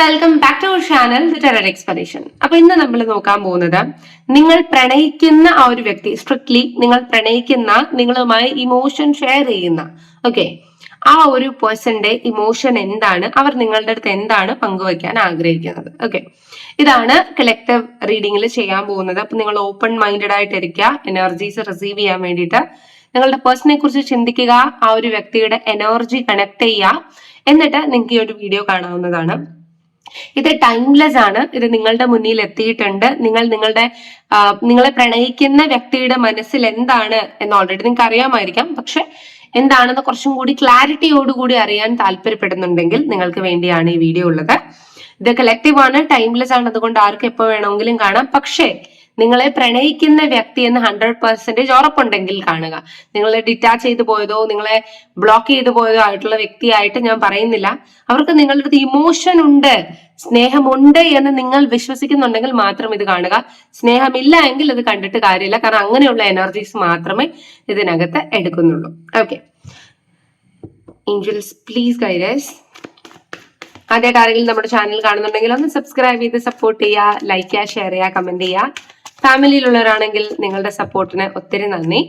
Welcome back to our channel the tarot expedition അപ്പൊ ഇന്ന് നമ്മൾ നോക്കാൻ പോകുന്നത് നിങ്ങൾ പ്രണയിക്കുന്ന ആ ഒരു വ്യക്തി സ്ട്രിക്ട്ലി നിങ്ങൾ പ്രണയിക്കുന്ന നിങ്ങളുമായി ഇമോഷൻ ഷെയർ ചെയ്യുന്ന ഓക്കെ ആ ഒരു പേഴ്സന്റെ ഇമോഷൻ എന്താണ്? അവർ നിങ്ങളുടെ അടുത്ത് എന്താണ് പങ്കുവയ്ക്കാൻ ആഗ്രഹിക്കുന്നത് ഓക്കെ ഇതാണ് കളക്റ്റീവ് റീഡിങ്ങിൽ ചെയ്യാൻ പോകുന്നത്. അപ്പൊ നിങ്ങൾ ഓപ്പൺ മൈൻഡഡ് ആയിട്ടിരിക്കുക എനർജീസ് റിസീവ് ചെയ്യാൻ വേണ്ടിയിട്ട്. നിങ്ങളുടെ പേഴ്സണെ കുറിച്ച് ചിന്തിക്കുക ആ ഒരു വ്യക്തിയുടെ എനർജി കണക്ട് ചെയ്യുക. എന്നിട്ട് നിങ്ങൾക്ക് ഈ ഒരു വീഡിയോ കാണാവുന്നതാണ്. ഇത് ടൈംലെസ് ആണ്. ഇത് നിങ്ങളുടെ മുന്നിൽ എത്തിയിട്ടുണ്ട്. നിങ്ങൾ നിങ്ങളുടെ നിങ്ങളെ പ്രണയിക്കുന്ന വ്യക്തിയുടെ മനസ്സിൽ എന്താണ് എന്ന് ഓൾറെഡി നിങ്ങൾക്ക് അറിയാമായിരിക്കാം പക്ഷെ എന്താണെന്ന് കുറച്ചും കൂടി ക്ലാരിറ്റിയോടുകൂടി അറിയാൻ താല്പര്യപ്പെടുന്നുണ്ടെങ്കിൽ നിങ്ങൾക്ക് വേണ്ടിയാണ് ഈ വീഡിയോ ഉള്ളത്. ഇത് കളക്റ്റീവ് ആണ് ടൈംലെസ് ആണ്. അതുകൊണ്ട് ആർക്ക് എപ്പോ വേണമെങ്കിലും കാണാം. പക്ഷേ നിങ്ങളെ പ്രണയിക്കുന്ന വ്യക്തി എന്ന് ഹൺഡ്രഡ് പെർസെന്റേജ് ഉറപ്പുണ്ടെങ്കിൽ കാണുക. നിങ്ങളെ ഡിറ്റാച്ച് ചെയ്തു പോയതോ നിങ്ങളെ ബ്ലോക്ക് ചെയ്തു പോയതോ ആയിട്ടുള്ള വ്യക്തിയായിട്ട് ഞാൻ പറയുന്നില്ല. അവർക്ക് നിങ്ങളുടെ അടുത്ത് ഇമോഷൻ ഉണ്ട് സ്നേഹമുണ്ട് എന്ന് നിങ്ങൾ വിശ്വസിക്കുന്നുണ്ടെങ്കിൽ മാത്രം ഇത് കാണുക. സ്നേഹമില്ല എങ്കിൽ ഇത് കണ്ടിട്ട് കാര്യമില്ല. കാരണം അങ്ങനെയുള്ള എനർജീസ് മാത്രമേ ഇതിനകത്ത് എടുക്കുന്നുള്ളൂ. ഓക്കെ ഏഞ്ചൽസ് പ്ലീസ് ഗൈഡസ് ആദ്യമായിട്ട് ആരെങ്കിലും നമ്മുടെ ചാനൽ കാണുന്നുണ്ടെങ്കിൽ ഒന്ന് സബ്സ്ക്രൈബ് ചെയ്ത് സപ്പോർട്ട് ചെയ്യുക ലൈക്ക് ചെയ്യുക ഷെയർ ചെയ്യുക കമന്റ് ചെയ്യുക. ഫാമിലിയിലുള്ളവരാണെങ്കിൽ നിങ്ങളുടെ സപ്പോർട്ടിന് ഒത്തിരി നന്ദി.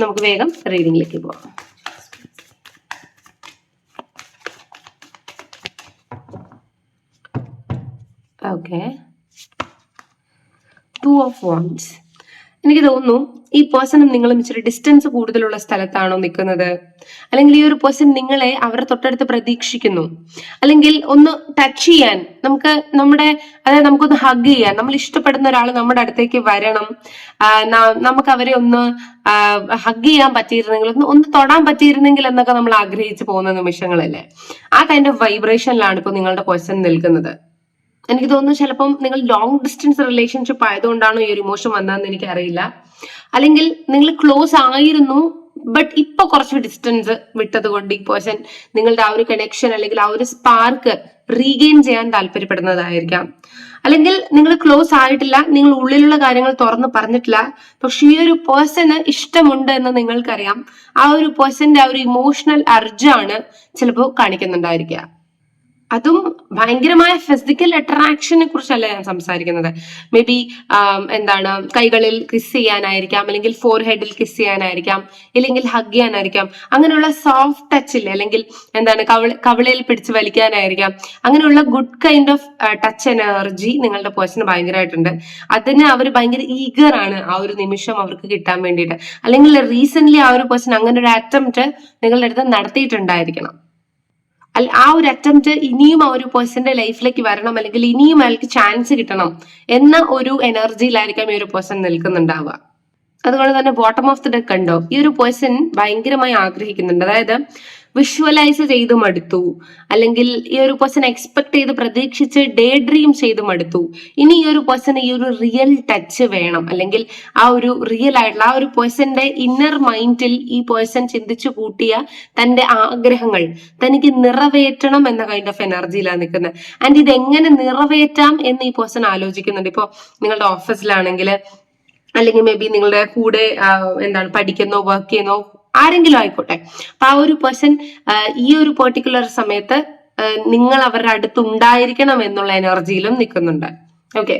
നമുക്ക് വേഗം റീഡിംഗിലേക്ക് പോവാം. ഓക്കെ ടു ഓഫ് വൺസ് എനിക്ക് തോന്നുന്നു ഈ പേഴ്സണും നിങ്ങളും ഇച്ചിരി ഡിസ്റ്റൻസ് കൂടുതലുള്ള സ്ഥലത്താണോ നിൽക്കുന്നത് അല്ലെങ്കിൽ ഈ ഒരു പേഴ്സൺ നിങ്ങളെ അവരെ തൊട്ടടുത്ത് പ്രതീക്ഷിക്കുന്നു. അല്ലെങ്കിൽ ഒന്ന് ടച്ച് ചെയ്യാൻ നമുക്ക് നമ്മുടെ അതായത് നമുക്കൊന്ന് ഹഗ് ചെയ്യാൻ നമ്മൾ ഇഷ്ടപ്പെടുന്ന ഒരാൾ നമ്മുടെ അടുത്തേക്ക് വരണം. നമുക്ക് അവരെ ഒന്ന് ഹഗ് ചെയ്യാൻ പറ്റിയിരുന്നെങ്കിൽ ഒന്ന് ഒന്ന് തൊടാൻ പറ്റിയിരുന്നെങ്കിൽ എന്നൊക്കെ നമ്മൾ ആഗ്രഹിച്ചു പോകുന്ന നിമിഷങ്ങളല്ലേ. ആ കൈൻഡ് ഓഫ് വൈബ്രേഷനിലാണ് ഇപ്പോൾ നിങ്ങളുടെ പേഴ്സൺ നിൽക്കുന്നത്. എനിക്ക് തോന്നുന്നു ചിലപ്പം നിങ്ങൾ ലോങ് ഡിസ്റ്റൻസ് റിലേഷൻഷിപ്പ് ആയതുകൊണ്ടാണോ ഈ ഒരു ഇമോഷൻ വന്നതെന്ന് എനിക്കറിയില്ല. അല്ലെങ്കിൽ നിങ്ങൾ ക്ലോസ് ആയിരുന്നു ബട്ട് ഇപ്പൊ കുറച്ച് ഡിസ്റ്റൻസ് വിട്ടത് കൊണ്ട് ഈ പേഴ്സൺ നിങ്ങളുടെ ആ ഒരു കണക്ഷൻ അല്ലെങ്കിൽ ആ ഒരു സ്പാർക്ക് റീഗെയിൻ ചെയ്യാൻ താല്പര്യപ്പെടുന്നതായിരിക്കാം. അല്ലെങ്കിൽ നിങ്ങൾ ക്ലോസ് ആയിട്ടില്ല നിങ്ങൾ ഉള്ളിലുള്ള കാര്യങ്ങൾ തുറന്ന് പറഞ്ഞിട്ടില്ല പക്ഷെ ഈ ഒരു പേഴ്സണ് ഇഷ്ടമുണ്ട് എന്ന് നിങ്ങൾക്കറിയാം. ആ ഒരു പേഴ്സന്റെ ആ ഒരു ഇമോഷണൽ അർജാണ് ചിലപ്പോൾ കാണിക്കുന്നുണ്ടായിരിക്കുക. അതും ഭയങ്കരമായ ഫിസിക്കൽ അട്രാക്ഷനെ കുറിച്ചല്ല ഞാൻ സംസാരിക്കുന്നത്? മേ ബി എന്താണ് കൈകളിൽ കിസ് ചെയ്യാനായിരിക്കാം അല്ലെങ്കിൽ ഫോർ ഹെഡിൽ കിസ് ചെയ്യാനായിരിക്കാം ഇല്ലെങ്കിൽ ഹഗ് ചെയ്യാനായിരിക്കാം അങ്ങനെയുള്ള സോഫ്റ്റ് ടച്ചിൽ അല്ലെങ്കിൽ എന്താണ് കവിള കവിളയിൽ പിടിച്ച് വലിക്കാനായിരിക്കാം അങ്ങനെയുള്ള good kind of touch energy നിങ്ങളുടെ പേഴ്സണ് ഭയങ്കരമായിട്ടുണ്ട് അതിന് അവർ ഭയങ്കര ഈഗർ ആണ് ആ ഒരു നിമിഷം അവർക്ക് കിട്ടാൻ വേണ്ടിയിട്ട്. അല്ലെങ്കിൽ റീസെന്റ് ആ ഒരു പേഴ്സൺ അങ്ങനെ ഒരു അറ്റംപ്റ്റ് നിങ്ങളുടെ അടുത്ത് നടത്തിയിട്ടുണ്ടായിരിക്കണം. ആ ഒരു അറ്റംപ്റ്റ് ഇനിയും ആ ഒരു പേഴ്സന്റെ ലൈഫിലേക്ക് വരണം അല്ലെങ്കിൽ ഇനിയും അയാൾക്ക് ചാൻസ് കിട്ടണം എന്ന ഒരു എനർജിയിലായിരിക്കാം ഈ ഒരു പേഴ്സൺ നിൽക്കുന്നുണ്ടാവുക. അതുകൊണ്ട് തന്നെ ബോട്ടം ഓഫ് ദി ഡെക്ക് ഉണ്ടോ ഈ ഒരു പേഴ്സൺ ഭയങ്കരമായി ആഗ്രഹിക്കുന്നുണ്ട്. അതായത് വിഷ്വലൈസ് ചെയ്ത് മടുത്തു. അല്ലെങ്കിൽ ഈ ഒരു പേഴ്സൺ എക്സ്പെക്ട് ചെയ്ത് പ്രതീക്ഷിച്ച് ഡേ ഡ്രീം ചെയ്ത് മടുത്തു. ഇനി ഈ ഒരു പേഴ്സൺ ഈ ഒരു റിയൽ ടച്ച് വേണം. അല്ലെങ്കിൽ ആ ഒരു റിയൽ ആയിട്ടുള്ള ആ ഒരു പേഴ്സന്റെ ഇന്നർ മൈൻഡിൽ ഈ പേഴ്സൺ ചിന്തിച്ചു കൂട്ടിയ തന്റെ ആഗ്രഹങ്ങൾ തനിക്ക് നിറവേറ്റണം എന്ന കൈൻഡ് ഓഫ് എനർജിയിലാണ് നിൽക്കുന്നത്. ആൻഡ് ഇത് എങ്ങനെ നിറവേറ്റാം എന്ന് ഈ പേഴ്സൺ ആലോചിക്കുന്നുണ്ട്. ഇപ്പൊ നിങ്ങളുടെ ഓഫീസിലാണെങ്കിൽ അല്ലെങ്കിൽ മേ ബി നിങ്ങളുടെ കൂടെ എന്താണ് പഠിക്കുന്നോ വർക്ക് ചെയ്യുന്നോ ആരെങ്കിലും ആയിക്കോട്ടെ. അപ്പൊ ആ ഒരു പേഴ്സൺ ഈ ഒരു പെർട്ടിക്കുലർ സമയത്ത് നിങ്ങൾ അവരുടെ അടുത്ത് ഉണ്ടായിരിക്കണം എന്നുള്ള എനർജിയിലും നിൽക്കുന്നുണ്ട്. ഓക്കെ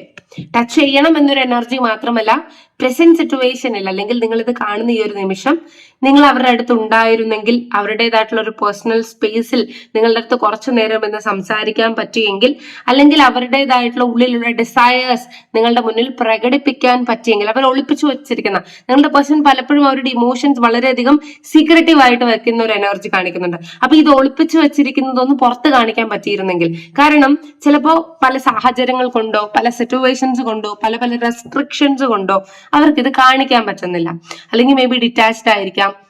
ടച്ച് ചെയ്യണം എന്നൊരു എനർജി മാത്രമല്ല പ്രസന്റ് സിറ്റുവേഷനിൽ അല്ലെങ്കിൽ നിങ്ങൾ ഇത് കാണുന്ന ഈ ഒരു നിമിഷം നിങ്ങൾ അവരുടെ അടുത്ത് ഉണ്ടായിരുന്നെങ്കിൽ അവരുടേതായിട്ടുള്ള ഒരു പേഴ്സണൽ സ്പേസിൽ നിങ്ങളുടെ അടുത്ത് കുറച്ചു നേരം എന്ന് സംസാരിക്കാൻ പറ്റിയെങ്കിൽ അല്ലെങ്കിൽ അവരുടേതായിട്ടുള്ള ഉള്ളിലുള്ള ഡിസയേഴ്സ് നിങ്ങളുടെ മുന്നിൽ പ്രകടിപ്പിക്കാൻ പറ്റിയെങ്കിൽ അവർ ഒളിപ്പിച്ചു വെച്ചിരിക്കുന്ന നിങ്ങളുടെ പേഴ്സൺ പലപ്പോഴും അവരുടെ ഇമോഷൻസ് വളരെയധികം സീക്രട്ടീവ് ആയിട്ട് വെക്കുന്ന ഒരു എനർജി കാണിക്കുന്നുണ്ട്. അപ്പൊ ഇത് ഒളിപ്പിച്ചു വെച്ചിരിക്കുന്നതൊന്ന് പുറത്ത് കാണിക്കാൻ പറ്റിയിരുന്നെങ്കിൽ കാരണം ചിലപ്പോ പല സാഹചര്യങ്ങൾ കൊണ്ടോ പല സിറ്റുവേഷൻസ് കൊണ്ടോ പല പല റെസ്ട്രിക്ഷൻസ് കൊണ്ടോ അവർക്ക് ഇത് കാണിക്കാൻ പറ്റുന്നില്ല. അല്ലെങ്കിൽ മേ ബി ഡിറ്റാച്ച്ഡ് ആയിരിക്കാം.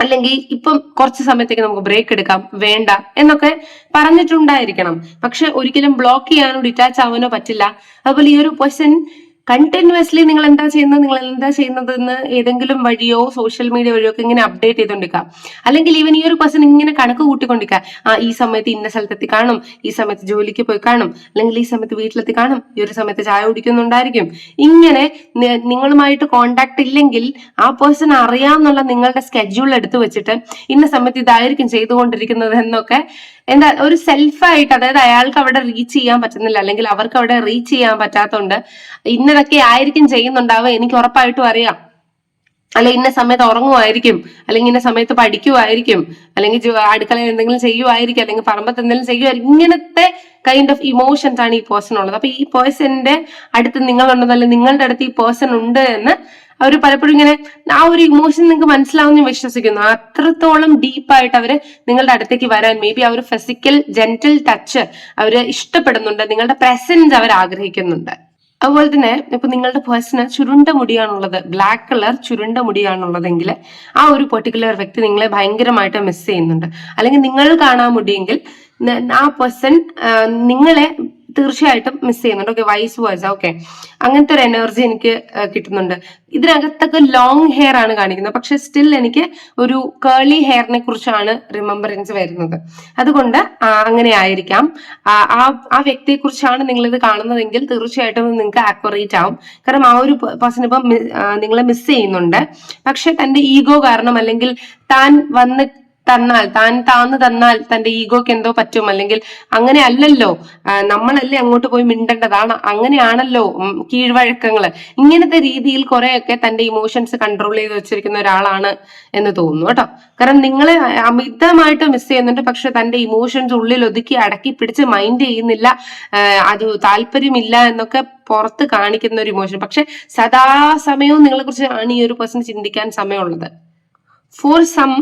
അല്ലെങ്കിൽ ഇപ്പം കുറച്ച് സമയത്തേക്ക് നമുക്ക് ബ്രേക്ക് എടുക്കാം. വേണ്ട എന്നൊക്കെ പറഞ്ഞിട്ടുണ്ടായിരിക്കണം. പക്ഷെ ഒരിക്കലും ബ്ലോക്ക് ചെയ്യാനോ ഡിറ്റാച്ച് ആവാനോ പറ്റില്ല. അതുപോലെ ഈ ഒരു പേഴ്സൺ കണ്ടിന്യൂസ്ലി നിങ്ങൾ എന്താ ചെയ്യുന്നത്? നിങ്ങൾ എന്താ ചെയ്യുന്നത് എന്ന് ഏതെങ്കിലും വഴിയോ സോഷ്യൽ മീഡിയ വഴിയോ ഒക്കെ ഇങ്ങനെ അപ്ഡേറ്റ് ചെയ്തുകൊണ്ടിരിക്കാം അല്ലെങ്കിൽ ഈവൻ ഈ ഒരു പേഴ്സൺ ഇങ്ങനെ കണക്ക് കൂട്ടിക്കൊണ്ടിരിക്കുക. ആ ഈ സമയത്ത് ഇന്ന സ്ഥലത്തെത്തി കാണും ഈ സമയത്ത് ജോലിക്ക് പോയി കാണും അല്ലെങ്കിൽ ഈ സമയത്ത് വീട്ടിലെത്തി കാണും ഈ ഒരു സമയത്ത് ചായ കുടിക്കുന്നുണ്ടായിരിക്കും. ഇങ്ങനെ നിങ്ങളുമായിട്ട് കോണ്ടാക്ട് ഇല്ലെങ്കിൽ ആ പേഴ്സൺ അറിയാമെന്നുള്ള നിങ്ങളുടെ സ്കെഡ്യൂൾ എടുത്തു വെച്ചിട്ട് ഇന്ന സമയത്ത് ഇതായിരിക്കും ചെയ്തുകൊണ്ടിരിക്കുന്നത് എന്നൊക്കെ എന്താ ഒരു സെൽഫായിട്ട് അതായത് അയാൾക്ക് അവിടെ റീച്ച് ചെയ്യാൻ പറ്റുന്നില്ല അല്ലെങ്കിൽ അവർക്ക് അവിടെ റീച്ച് ചെയ്യാൻ പറ്റാത്തതുകൊണ്ട് ഇന്നതൊക്കെ ആയിരിക്കും ചെയ്യുന്നുണ്ടാവുക എനിക്ക് ഉറപ്പായിട്ടും അറിയാം. അല്ലെ ഇന്ന സമയത്ത് ഉറങ്ങുമായിരിക്കും അല്ലെങ്കിൽ ഇന്ന സമയത്ത് പഠിക്കുമായിരിക്കും അല്ലെങ്കിൽ അടുക്കളയിൽ എന്തെങ്കിലും ചെയ്യുമായിരിക്കും അല്ലെങ്കിൽ പറമ്പത്ത് എന്തെങ്കിലും ചെയ്യുമായിരിക്കും. ഇങ്ങനത്തെ കൈൻഡ് ഓഫ് ഇമോഷൻസ് ആണ് ഈ പേഴ്സൺ ഉള്ളത്. അപ്പൊ ഈ പേഴ്സന്റെ അടുത്ത് നിങ്ങളുണ്ടെന്ന് അല്ലെങ്കിൽ നിങ്ങളുടെ അടുത്ത് ഈ പേഴ്സൺ ഉണ്ട് എന്ന് അവർ പലപ്പോഴും ഇങ്ങനെ ആ ഒരു ഇമോഷൻ നിങ്ങൾക്ക് മനസ്സിലാവും ഞാൻ വിശ്വസിക്കുന്നു. അത്രത്തോളം ഡീപ്പായിട്ട് അവർ നിങ്ങളുടെ അടുത്തേക്ക് വരാൻ മേ ബി ആ ഒരു ഫിസിക്കൽ ജെന്റൽ ടച്ച് അവർ ഇഷ്ടപ്പെടുന്നുണ്ട്. നിങ്ങളുടെ പ്രസൻസ് അവർ ആഗ്രഹിക്കുന്നുണ്ട്. അതുപോലെ തന്നെ ഇപ്പൊ നിങ്ങളുടെ പേഴ്സണൽ ചുരുണ്ട മുടിയാണുള്ളത്. ബ്ലാക്ക് കളർ ചുരുണ്ട മുടിയാണുള്ളതെങ്കിൽ ആ ഒരു പെർട്ടിക്കുലർ വ്യക്തി നിങ്ങളെ ഭയങ്കരമായിട്ട് മിസ് ചെയ്യുന്നുണ്ട്. അല്ലെങ്കിൽ നിങ്ങൾ കാണാൻ മുടിയെങ്കിൽ ആ പേഴ്സൺ നിങ്ങളെ തീർച്ചയായിട്ടും മിസ് ചെയ്യുന്നുണ്ട്. ഓക്കെ വൈസ് വേഴ്സ ഓക്കെ അങ്ങനത്തെ ഒരു എനർജി എനിക്ക് കിട്ടുന്നുണ്ട്. ഇതിനകത്തൊക്കെ ലോങ് ഹെയർ ആണ് കാണിക്കുന്നത്. പക്ഷെ സ്റ്റിൽ എനിക്ക് ഒരു കേളി ഹെയറിനെ കുറിച്ചാണ് റിമംബറൻസ് വരുന്നത്. അതുകൊണ്ട് അങ്ങനെ ആയിരിക്കാം. ആ- ആ വ്യക്തിയെ കുറിച്ചാണ് നിങ്ങൾ ഇത് കാണുന്നതെങ്കിൽ തീർച്ചയായിട്ടും നിങ്ങൾക്ക് ആക്വറേറ്റ് ആവും. കാരണം ആ ഒരു പേഴ്സൺ ഇപ്പം നിങ്ങളെ മിസ് ചെയ്യുന്നുണ്ട്. പക്ഷെ തന്റെ ഈഗോ കാരണം അല്ലെങ്കിൽ താൻ വന്ന് തന്നാൽ താൻ താന്ന് തന്നാൽ തന്റെ ഈഗോക്ക് എന്തോ പറ്റും. അല്ലെങ്കിൽ അങ്ങനെ അല്ലല്ലോ നമ്മളല്ലേ അങ്ങോട്ട് പോയി മിണ്ടേണ്ടതാണ് അങ്ങനെയാണല്ലോ കീഴ്വഴക്കങ്ങൾ ഇങ്ങനത്തെ രീതിയിൽ കുറെയൊക്കെ തന്റെ ഇമോഷൻസ് കൺട്രോൾ ചെയ്ത് വെച്ചിരിക്കുന്ന ഒരാളാണ് എന്ന് തോന്നുന്നു കേട്ടോ. കാരണം നിങ്ങളെ അമിതമായിട്ട് മിസ് ചെയ്യുന്നുണ്ട്. പക്ഷെ തന്റെ ഇമോഷൻസ് ഉള്ളിൽ ഒതുക്കി അടക്കി പിടിച്ച് മൈൻഡ് ചെയ്യുന്നില്ല. അത് താല്പര്യമില്ല എന്നൊക്കെ പുറത്ത് കാണിക്കുന്ന ഒരു ഇമോഷൻ പക്ഷെ സദാസമയവും നിങ്ങളെ കുറിച്ച് ആണ് ഈ ഒരു പേഴ്സൺ ചിന്തിക്കാൻ സമയമുള്ളത്. ഫോർ സം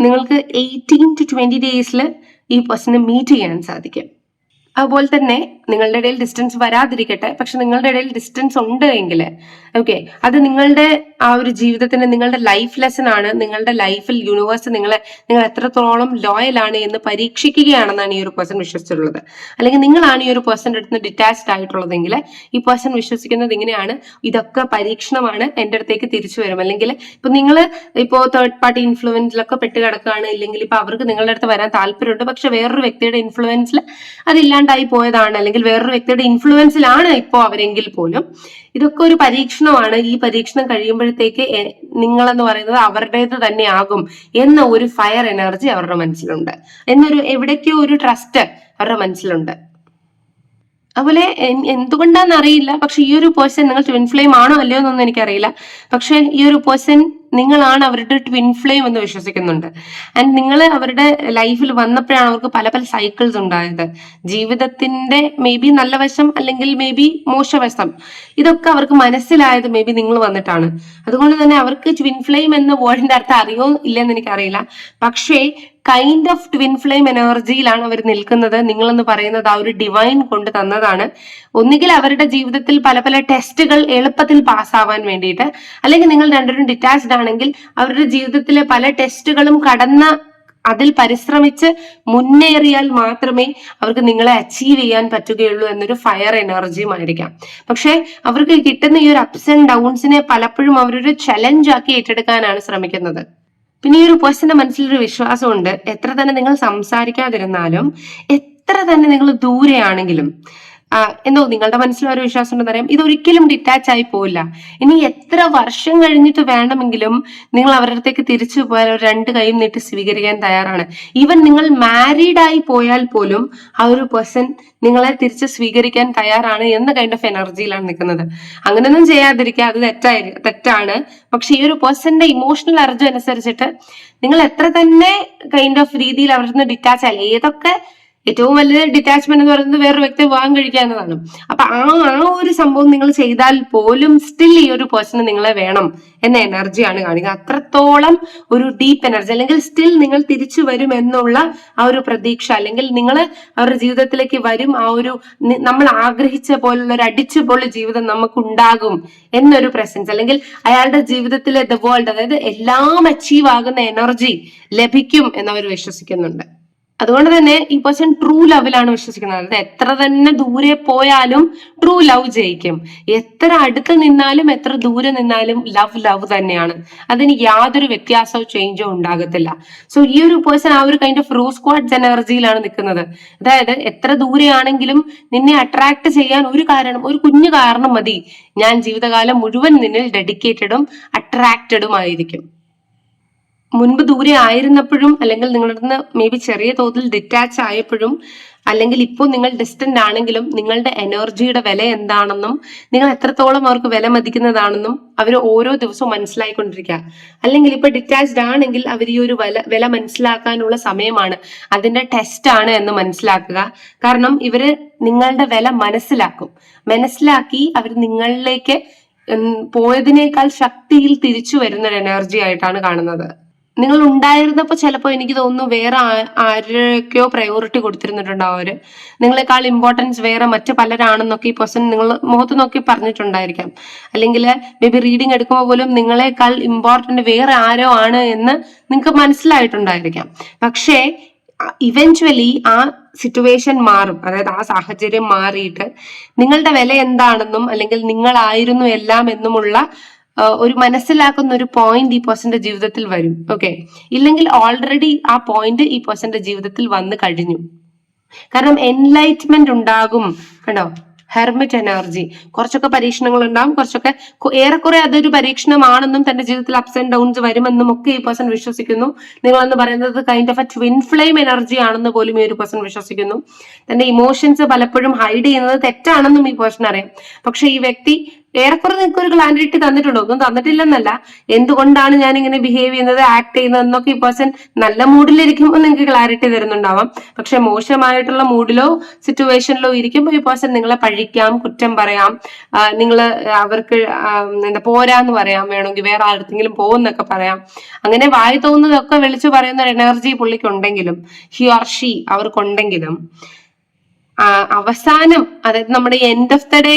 നിങ്ങൾക്ക് എയ്റ്റീൻ ടു ട്വന്റി ഡേയ്സിൽ ഈ പേഴ്സണെ മീറ്റ് ചെയ്യാൻ സാധിക്കും. അതുപോലെ തന്നെ നിങ്ങളുടെ ഇടയിൽ ഡിസ്റ്റൻസ് വരാതിരിക്കട്ടെ. പക്ഷെ നിങ്ങളുടെ ഇടയിൽ ഡിസ്റ്റൻസ് ഉണ്ട് എങ്കിൽ ഓക്കെ അത് നിങ്ങളുടെ ആ ഒരു ജീവിതത്തിന് നിങ്ങളുടെ ലൈഫ് ലെസൺ ആണ്. നിങ്ങളുടെ ലൈഫിൽ യൂണിവേഴ്സ് നിങ്ങളെ നിങ്ങൾ എത്രത്തോളം ലോയൽ ആണ് എന്ന് പരീക്ഷിക്കുകയാണെന്നാണ് ഈ ഒരു പേഴ്സൺ വിശ്വസിച്ചിട്ടുള്ളത്. അല്ലെങ്കിൽ നിങ്ങളാണ് ഈ ഒരു പേഴ്സന്റെ അടുത്ത് ഡിറ്റാച്ച്ഡ് ആയിട്ടുള്ളതെങ്കിൽ ഈ പേഴ്സൺ വിശ്വസിക്കുന്നത് ഇങ്ങനെയാണ് ഇതൊക്കെ പരീക്ഷണമാണ് എന്റെ അടുത്തേക്ക് തിരിച്ചു വരും. അല്ലെങ്കിൽ ഇപ്പൊ നിങ്ങൾ ഇപ്പോൾ തേർഡ് പാർട്ടി ഇൻഫ്ലുവൻസിലൊക്കെ പെട്ട് കിടക്കുകയാണ് ഇല്ലെങ്കിൽ ഇപ്പൊ അവർക്ക് നിങ്ങളുടെ അടുത്ത് വരാൻ താല്പര്യമുണ്ട്. പക്ഷെ വേറൊരു വ്യക്തിയുടെ ഇൻഫ്ലുവൻസിൽ അതില്ലാണ്ടായി പോയതാണ് അല്ലെങ്കിൽ വേറൊരു വ്യക്തിയുടെ ഇൻഫ്ലുവൻസിലാണ് ഇപ്പോൾ അവരെങ്കിൽ പോലും. ഇതൊക്കെ ഒരു പരീക്ഷണമാണ്. ഈ പരീക്ഷണം കഴിയുമ്പോഴത്തേക്ക് നിങ്ങളെന്ന് പറയുന്നത് അവരുടേത് തന്നെ ആകും എന്ന ഒരു ഫയർ എനർജി അവരുടെ മനസ്സിലുണ്ട്. എന്നൊരു എവിടേക്കോ ഒരു ട്രസ്റ്റ് അവരുടെ മനസ്സിലുണ്ട്. അതുപോലെ എന്തുകൊണ്ടാണെന്ന് അറിയില്ല പക്ഷെ ഈ ഒരു പേഴ്സൺ നിങ്ങൾ ട്വിൻ ഫ്ലെയിം ആണോ അല്ലയോ എന്നൊന്നും എനിക്കറിയില്ല. പക്ഷെ ഈ ഒരു പേഴ്സൺ നിങ്ങളാണ് അവരുടെ ട്വിൻ ഫ്ലെയിം എന്ന് വിശ്വസിക്കുന്നുണ്ട്. ആൻഡ് നിങ്ങൾ അവരുടെ ലൈഫിൽ വന്നപ്പോഴാണ് അവർക്ക് പല പല സൈക്കിൾസ് ഉണ്ടായത്. ജീവിതത്തിന്റെ മേ ബി നല്ല വശം അല്ലെങ്കിൽ മേ ബി മോശവശം ഇതൊക്കെ അവർക്ക് മനസ്സിലായത് മേ ബി നിങ്ങൾ വന്നിട്ടാണ്. അതുകൊണ്ട് തന്നെ അവർക്ക് ട്വിൻ ഫ്ലെയിം എന്ന വേർഡിന്റെ അർത്ഥം അറിയോ ഇല്ലെന്ന് എനിക്കറിയില്ല. പക്ഷേ കൈൻഡ് ഓഫ് ട്വിൻ ഫ്ലെയിം എനർജിയിലാണ് അവർ നിൽക്കുന്നത്. നിങ്ങളെന്ന് പറയുന്നത് ആ ഒരു ഡിവൈൻ കൊണ്ട് തന്നതാണ്. ഒന്നുകിൽ അവരുടെ ജീവിതത്തിൽ പല പല ടെസ്റ്റുകൾ എളുപ്പത്തിൽ പാസ്സാവാൻ വേണ്ടിയിട്ട് അല്ലെങ്കിൽ നിങ്ങൾ രണ്ടുപേരും ഡിറ്റാച്ച്ഡ് ആണെങ്കിൽ അവരുടെ ജീവിതത്തിലെ പല ടെസ്റ്റുകളും കടന്ന അതിൽ പരിശ്രമിച്ച് മുന്നേറിയാൽ മാത്രമേ അവർക്ക് നിങ്ങളെ അച്ചീവ് ചെയ്യാൻ പറ്റുകയുള്ളൂ എന്നൊരു ഫയർ എനർജിയും ആയിരിക്കാം. പക്ഷെ അവർക്ക് കിട്ടുന്ന ഈ ഒരു അപ്സ് ആൻഡ് ഡൗൺസിനെ പലപ്പോഴും അവരൊരു ചലഞ്ച് ആക്കി ഏറ്റെടുക്കാനാണ് ശ്രമിക്കുന്നത്. പിന്നെ ഈ ഒരു പേഴ്സന്റെ മനസ്സിലൊരു വിശ്വാസമുണ്ട്. എത്ര തന്നെ നിങ്ങൾ സംസാരിക്കാതിരുന്നാലും എത്ര തന്നെ നിങ്ങൾ ദൂരെയാണെങ്കിലും എന്തോ നിങ്ങളുടെ മനസ്സിൽ ഒരു വിശ്വാസം ഉണ്ടെന്ന് അറിയാം. ഇതൊരിക്കലും ഡിറ്റാച്ച് ആയി പോവില്ല. ഇനി എത്ര വർഷം കഴിഞ്ഞിട്ട് വേണമെങ്കിലും നിങ്ങൾ അവരുടെ അടുത്തേക്ക് തിരിച്ചു പോയാൽ രണ്ട് കൈയും നീട്ടി സ്വീകരിക്കാൻ തയ്യാറാണ്. ഈവൻ നിങ്ങൾ മാരീഡ് ആയി പോയാൽ പോലും ആ ഒരു പേഴ്സൺ നിങ്ങളെ തിരിച്ച് സ്വീകരിക്കാൻ തയ്യാറാണ് എന്ന കൈൻഡ് ഓഫ് എനർജിയിലാണ് നിൽക്കുന്നത്. അങ്ങനെയൊന്നും ചെയ്യാതിരിക്കുക അത് തെറ്റായി തെറ്റാണ്. പക്ഷെ ഈ ഒരു പേഴ്സന്റെ ഇമോഷണൽ അർജ് അനുസരിച്ചിട്ട് നിങ്ങൾ എത്ര തന്നെ കൈൻഡ് ഓഫ് രീതിയിൽ അവരുടെ ഡിറ്റാച്ച് ആയാലും ഏതൊക്കെ ഏറ്റവും വലിയ ഡിറ്റാച്ച്മെന്റ് എന്ന് പറയുന്നത് വേറൊരു വ്യക്തി വിവാഹം കഴിക്കുക എന്നതാണ് അപ്പൊ ആ ആ ഒരു സംഭവം നിങ്ങൾ ചെയ്താൽ പോലും സ്റ്റിൽ ഈ ഒരു പേഴ്സണ് നിങ്ങളെ വേണം എന്ന എനർജിയാണ് കാണിക്കുന്നത് അത്രത്തോളം ഒരു ഡീപ്പ് എനർജി അല്ലെങ്കിൽ സ്റ്റിൽ നിങ്ങൾ തിരിച്ചു വരും എന്നുള്ള ആ ഒരു പ്രതീക്ഷ അല്ലെങ്കിൽ നിങ്ങൾ അവരുടെ ജീവിതത്തിലേക്ക് വരും ആ ഒരു നമ്മൾ ആഗ്രഹിച്ച പോലുള്ള ഒരു അടിച്ചുപൊളി ജീവിതം നമുക്ക് ഉണ്ടാകും എന്നൊരു പ്രസൻസ് അല്ലെങ്കിൽ അയാളുടെ ജീവിതത്തിലെ ദ വേൾഡ് അതായത് എല്ലാം അച്ചീവ് ആകുന്ന എനർജി ലഭിക്കും എന്നവർ വിശ്വസിക്കുന്നുണ്ട്. അതുകൊണ്ട് തന്നെ ഈ പേഴ്സൺ ട്രൂ ലവിലാണ് വിശ്വസിക്കുന്നത്. അതായത് എത്ര തന്നെ ദൂരെ പോയാലും ട്രൂ ലവ് ജയിക്കും. എത്ര അടുത്ത് നിന്നാലും എത്ര ദൂരെ നിന്നാലും ലവ് ലവ് തന്നെയാണ്. അതിന് യാതൊരു വ്യത്യാസവും ചേഞ്ചോ ഉണ്ടാകത്തില്ല. സോ ഈ ഒരു പേഴ്സൺ ആ ഒരു കൈൻഡ് ഓഫ് റൂ സ്ക്വാഡ്സ് എനർജിയിലാണ് നിൽക്കുന്നത്. അതായത് എത്ര ദൂരെയാണെങ്കിലും നിന്നെ അട്രാക്ട് ചെയ്യാൻ ഒരു കാരണം ഒരു കുഞ്ഞു കാരണം മതി. ഞാൻ ജീവിതകാലം മുഴുവൻ നിന്നിൽ ഡെഡിക്കേറ്റഡും അട്രാക്റ്റഡും ആയിരിക്കും. മുൻപ് ദൂരെ ആയിരുന്നപ്പോഴും അല്ലെങ്കിൽ നിങ്ങളുടെ നിന്ന് മേ ബി ചെറിയ തോതിൽ ഡിറ്റാച്ച് ആയപ്പോഴും അല്ലെങ്കിൽ ഇപ്പോൾ നിങ്ങൾ ഡിസ്റ്റന്റ് ആണെങ്കിലും നിങ്ങളുടെ എനർജിയുടെ വില എന്താണെന്നും നിങ്ങൾ എത്രത്തോളം അവർക്ക് വില മതിക്കുന്നതാണെന്നും അവർ ഓരോ ദിവസവും മനസ്സിലായിക്കൊണ്ടിരിക്കുക. അല്ലെങ്കിൽ ഇപ്പൊ ഡിറ്റാച്ച്ഡ് ആണെങ്കിൽ അവർ ഈ ഒരു വില വില മനസ്സിലാക്കാനുള്ള സമയമാണ്. അതിന്റെ ടെസ്റ്റ് ആണ് എന്ന് മനസ്സിലാക്കുക. കാരണം ഇവർ നിങ്ങളുടെ വില മനസ്സിലാക്കും. മനസ്സിലാക്കി അവർ നിങ്ങളിലേക്ക് പോയതിനേക്കാൾ ശക്തിയിൽ തിരിച്ചു വരുന്ന ഒരു എനർജി ആയിട്ടാണ് കാണുന്നത്. നിങ്ങൾ ഉണ്ടായിരുന്നപ്പോ ചിലപ്പോ എനിക്ക് തോന്നുന്നു വേറെ ആരൊക്കെയോ പ്രയോറിറ്റി കൊടുത്തിരുന്നിട്ടുണ്ടാവും അവർ? നിങ്ങളെക്കാൾ ഇമ്പോർട്ടൻസ് വേറെ മറ്റു പലരാണെന്നൊക്കെ ഈ പേഴ്സൺ നിങ്ങൾ മുഖത്ത് നോക്കി പറഞ്ഞിട്ടുണ്ടായിരിക്കാം. അല്ലെങ്കിൽ മേ ബി റീഡിങ് എടുക്കുമ്പോൾ പോലും നിങ്ങളെക്കാൾ ഇമ്പോർട്ടന്റ് വേറെ ആരോ ആണ് എന്ന് നിങ്ങൾക്ക് മനസ്സിലായിട്ടുണ്ടായിരിക്കാം. പക്ഷേ ഇവൻച്വലി ആ സിറ്റുവേഷൻ മാറും. അതായത് ആ സാഹചര്യം മാറിയിട്ട് നിങ്ങളുടെ വില എന്താണെന്നും അല്ലെങ്കിൽ നിങ്ങളായിരുന്നു എല്ലാം എന്നുമുള്ള ഒരു മനസ്സിലാക്കുന്ന ഒരു പോയിന്റ് ഈ പേഴ്സന്റെ ജീവിതത്തിൽ വരും. ഓക്കെ ഇല്ലെങ്കിൽ ഓൾറെഡി ആ പോയിന്റ് ഈ പേഴ്സന്റെ ജീവിതത്തിൽ വന്നു കഴിഞ്ഞു. കാരണം എൻലൈറ്റ്മെന്റ് ഉണ്ടാകും. കണ്ടോ? ഹെർമിറ്റ് എനർജി കുറച്ചൊക്കെ പരീക്ഷണങ്ങൾ ഉണ്ടാവും കുറച്ചൊക്കെ ഏറെക്കുറെ അതൊരു പരീക്ഷണമാണെന്നും തന്റെ ജീവിതത്തിൽ അപ്സ് ആൻഡ് ഡൗൺസ് വരുമെന്നും ഒക്കെ ഈ പേഴ്സൺ വിശ്വസിക്കുന്നു. നിങ്ങളെന്ന് പറയുന്നത് kind of a twin flame energy ആണെന്ന് പോലും ഈ ഒരു പേഴ്സൺ വിശ്വസിക്കുന്നു. തന്റെ ഇമോഷൻസ് പലപ്പോഴും ഹൈഡ് ചെയ്യുന്നത് തെറ്റാണെന്നും ഈ പേഴ്സൺ അറിയാം. പക്ഷെ ഈ വ്യക്തി ഏറെക്കുറെ നിങ്ങൾക്ക് ഒരു ക്ലാരിറ്റി തന്നിട്ടുണ്ടോ? ഒന്നും തന്നിട്ടില്ലെന്നല്ല. എന്തുകൊണ്ടാണ് ഞാൻ ഇങ്ങനെ ബിഹേവ് ചെയ്യുന്നത് ആക്ട് ചെയ്യുന്നത് എന്നൊക്കെ ഈ പേഴ്സൺ നല്ല മൂഡിലിരിക്കുമ്പോൾ നിങ്ങൾക്ക് ക്ലാരിറ്റി തരുന്നുണ്ടാവാം. പക്ഷെ മോശമായിട്ടുള്ള മൂഡിലോ സിറ്റുവേഷനിലോ ഇരിക്കുമ്പോൾ ഈ പേഴ്സൺ നിങ്ങളെ പഴിക്കാം കുറ്റം പറയാം. നിങ്ങൾ അവർക്ക് എന്താ പോരാന്ന് പറയാം. വേണമെങ്കിൽ വേറെ ആർക്കെങ്കിലും പോകുന്നൊക്കെ പറയാം. അങ്ങനെ വായി തോന്നുന്നതൊക്കെ വിളിച്ചു പറയുന്ന ഒരു എനർജി പുള്ളിക്ക് ഉണ്ടെങ്കിലും ഹി ഓർ ഷീ അവർക്കുണ്ടെങ്കിലും അവസാനം അതായത് നമ്മുടെ എൻഡ് ഓഫ് ദ ഡേ